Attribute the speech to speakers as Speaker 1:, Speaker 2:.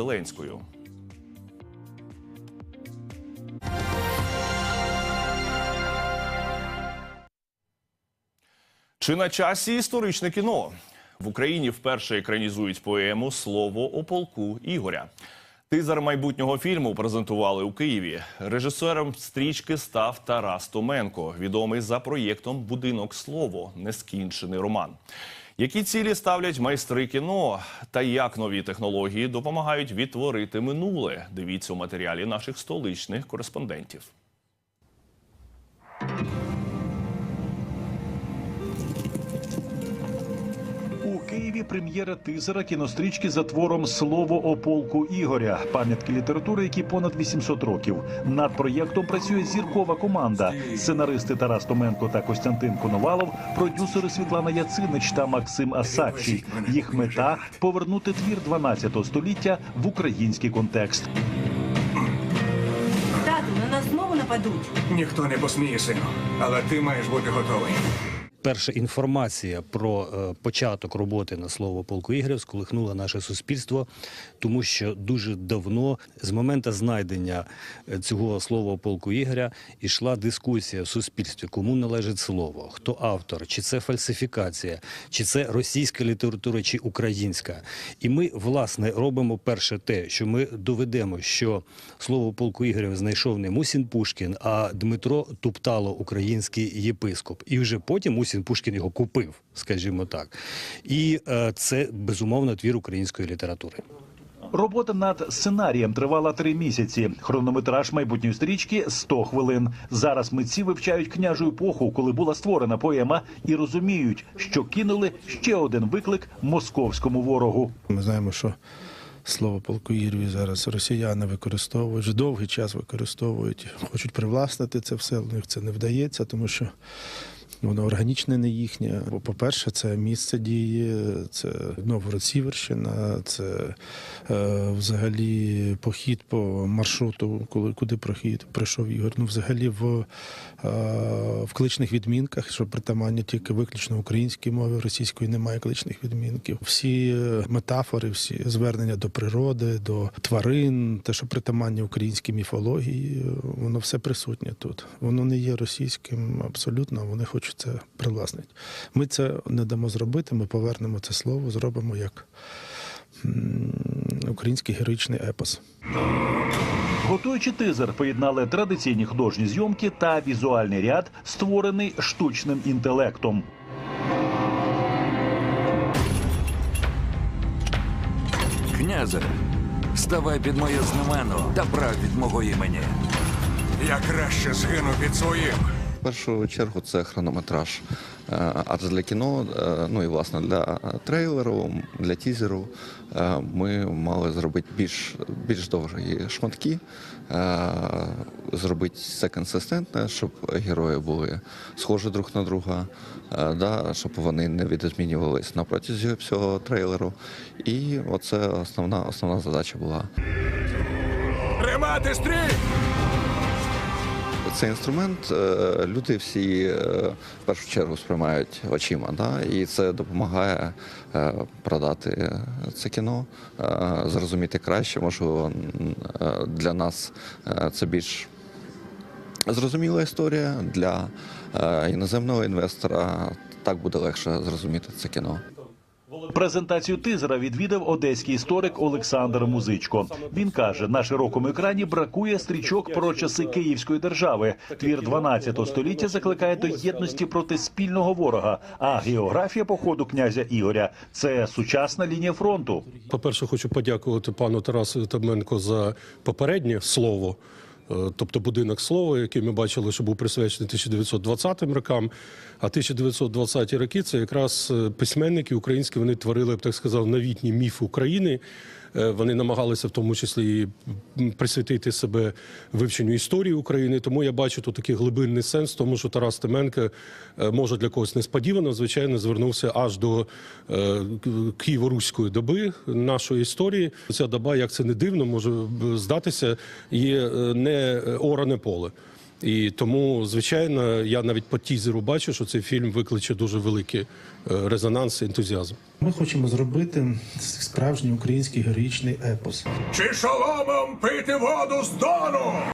Speaker 1: Зеленською. Чи на часі історичне кіно? В Україні вперше екранізують поему Слово о полку Ігоря. Тизер майбутнього фільму презентували у Києві. Режисером стрічки став Тарас Томенко, відомий за проєктом Будинок слово нескінчений роман. Які цілі ставлять майстри кіно та як нові технології допомагають відтворити минуле? Дивіться у матеріалі наших столичних кореспондентів.
Speaker 2: Києві прем'єра тизера кінострічки за твором Слово о полку Ігоря, пам'ятки літератури, які понад 800 років. Над проєктом працює зіркова команда: сценаристи Тарас Томенко та Костянтин Коновалов, продюсери Світлана Яцинич та Максим Асакчий. Їх мета повернути твір 12 століття в український контекст.
Speaker 3: Тату, на нас знову нападуть.
Speaker 4: Ніхто не посміє, сину, але ти маєш бути готовий.
Speaker 5: Перша інформація про е, початок роботи на слово полку Ігоря сколихнула наше суспільство, тому що дуже давно, з моменту знайдення е, цього слова полку Ігоря, йшла дискусія в суспільстві, кому належить слово, хто автор, чи це фальсифікація, чи це російська література, чи українська. І ми, власне, робимо перше те, що ми доведемо, що слово полку Ігоря знайшов не Мусін Пушкін, а Дмитро Туптало, український єпископ. І вже потім Мусін Пушкін його купив, скажімо так. І е, це безумовно твір української літератури.
Speaker 2: Робота над сценарієм тривала три місяці. Хронометраж майбутньої стрічки 100 хвилин. Зараз митці вивчають княжу епоху, коли була створена поема, і розуміють, що кинули ще один виклик московському ворогу.
Speaker 6: Ми знаємо, що слово полку Ірві зараз росіяни використовують, вже довгий час використовують, хочуть привласнити це все, але них це не вдається, тому що воно органічне не їхнє. Бо, по-перше, це місце дії, це Новгород-Сіверщина, це е, взагалі похід по маршруту, коли куди прохід пройшов Ігор. Ну, взагалі в, е, в кличних відмінках, що притаманні тільки виключно українській мові, російської немає кличних відмінків. Всі е, метафори, всі звернення до природи, до тварин, те, що притаманні українській міфології, воно все присутнє тут. Воно не є російським абсолютно. Вони хочуть це привласнити. Ми це не дамо зробити. Ми повернемо це слово, зробимо як український героїчний епос.
Speaker 2: Готуючи тизер, поєднали традиційні художні зйомки та візуальний ряд, створений штучним інтелектом.
Speaker 7: Князе, ставай під моє знамено та прав від мого імені.
Speaker 4: Я краще згину під своїм.
Speaker 8: Першу чергу це хронометраж. Е, Адже для кіно, е, ну і власне для трейлеру, для тізеру е, ми мали зробити більш, більш довгі шматки, зробити це консистентне, щоб герої були схожі друг на друга, да, щоб вони не відозмінювались на протязі всього трейлеру. І оце основна, основна задача була.
Speaker 4: Тримати стрій!
Speaker 8: Цей інструмент е, люди всі е, в першу чергу сприймають очима, да? і це допомагає е, продати це кіно, зрозуміти краще. Можливо, для нас це більш зрозуміла історія для іноземного інвестора. Так буде легше зрозуміти це кіно.
Speaker 2: Презентацію тизера відвідав одеський історик Олександр Музичко. Він каже, на широкому екрані бракує стрічок про часи Київської держави. Твір 12 століття закликає до єдності проти спільного ворога. А географія походу князя Ігоря це сучасна лінія фронту.
Speaker 9: По-перше, хочу подякувати пану Тарасу Томенко за попереднє слово. Е, Тобто будинок слова, який ми бачили, що був присвячений 1920 рокам. А 1920-ті роки це якраз е, письменники українські, вони творили, я б так сказав, новітній міф України. Е, Вони намагалися в тому числі і присвятити себе вивченню історії України. Тому я бачу тут такий глибинний сенс, тому що Тарас Теменко е, може для когось несподівано, звичайно, звернувся аж до е, києво-руської доби нашої історії. Ця доба, як це не дивно, може здатися, є не оране поле. І тому, звичайно, я навіть по тізеру бачу, що цей фільм викличе дуже великий е, резонанс і ентузіазм.
Speaker 6: Ми хочемо зробити справжній український героїчний епос.
Speaker 4: Чи шаломом пити воду з дону?